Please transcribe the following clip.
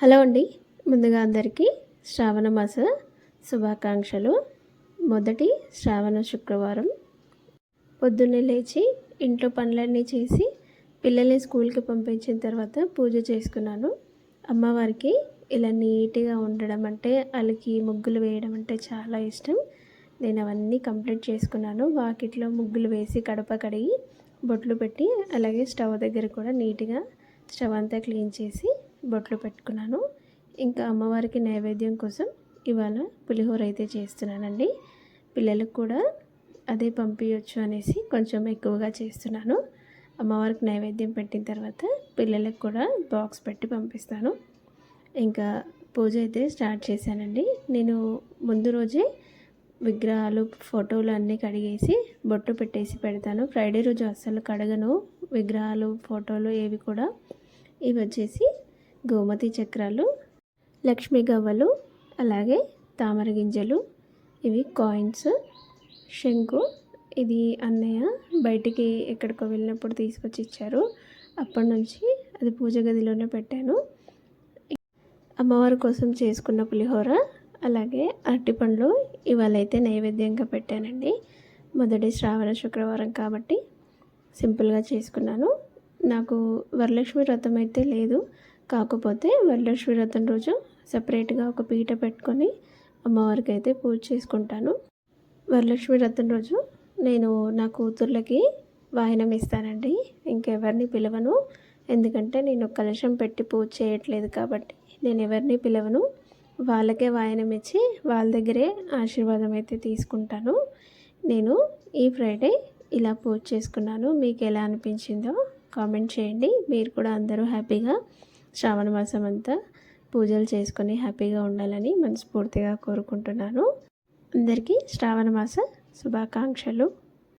Hello అండి. ముందుగా అందరికీ శ్రావణ మాస శుభాకాంక్షలు. మొదటి శ్రావణ శుక్రవారం. పొద్దున్నే లేచి ఇంట్లో పనులన్నీ చేసి పిల్లల్ని స్కూల్కి పంపించిన తర్వాత పూజ చేసుకున్నాను. అమ్మవారికి ఇలా నీట్గా ఉండడం అంటే వాళ్ళకి ముగ్గులు వేయడం అంటే చాలా ఇష్టం. నేను అవన్నీ కంప్లీట్ చేసుకున్నాను. వాకిట్లో ముగ్గులు వేసి కడప కడిగి బొట్లు పెట్టి అలాగే స్టవ్ దగ్గర కూడా నీట్గా స్టవ్ అంతా క్లీన్ చేసి బొట్లు పెట్టుకున్నాను. ఇంకా అమ్మవారికి నైవేద్యం కోసం ఇవాళ పులిహోర అయితే చేస్తున్నానండి. పిల్లలకు కూడా అదే పంపించవచ్చు అనేసి కొంచెం ఎక్కువగా చేస్తున్నాను. అమ్మవారికి నైవేద్యం పెట్టిన తర్వాత పిల్లలకు కూడా బాక్స్ పెట్టి పంపిస్తాను. ఇంకా పూజ అయితే స్టార్ట్ చేశానండి. నేను ముందు రోజే విగ్రహాలు ఫోటోలు అన్నీ కడిగేసి బొట్టు పెట్టేసి పెడతాను. ఫ్రైడే రోజు అస్సలు కడగను. విగ్రహాలు ఫోటోలు ఏవి కూడా ఇవి వచ్చేసి గోమతి చక్రాలు లక్ష్మీ గవ్వలు అలాగే తామర గింజలు. ఇవి కాయిన్స్ శంకు. ఇది అన్నయ్య బయటికి ఎక్కడికో వెళ్ళినప్పుడు తీసుకొచ్చి ఇచ్చారు. అప్పటి నుంచి అది పూజ గదిలోనే పెట్టాను. అమ్మవారి కోసం చేసుకున్న పులిహోర అలాగే అరటిపండ్లు ఇవాళైతే నైవేద్యంగా పెట్టానండి. మొదటి శ్రావణ శుక్రవారం కాబట్టి సింపుల్గా చేసుకున్నాను. నాకు వరలక్ష్మి వ్రతం అయితే లేదు. కాకపోతే వరలక్ష్మి వ్రతం రోజు సపరేట్గా ఒక పీట పెట్టుకొని అమ్మవారికి అయితే పూజ చేసుకుంటాను. వరలక్ష్మి వ్రతం రోజు నేను నా కూతుర్లకి వాయనం ఇస్తానండి. ఇంకెవరిని పిలవను. ఎందుకంటే నేను కలశం పెట్టి పూజ చేయట్లేదు కాబట్టి నేను ఎవరిని పిలవను. వాళ్ళకే వాయనం ఇచ్చి వాళ్ళ దగ్గరే ఆశీర్వాదం అయితే తీసుకుంటాను. నేను ఈ ఫ్రైడే ఇలా పూజ చేసుకున్నాను. మీకు ఎలా అనిపించిందో కామెంట్ చేయండి. మీరు కూడా అందరూ హ్యాపీగా శ్రావణ మాసం అంతా పూజలు చేసుకొని హ్యాపీగా ఉండాలని మనస్ఫూర్తిగా కోరుకుంటున్నాను. అందరికీ శ్రావణ మాస శుభాకాంక్షలు.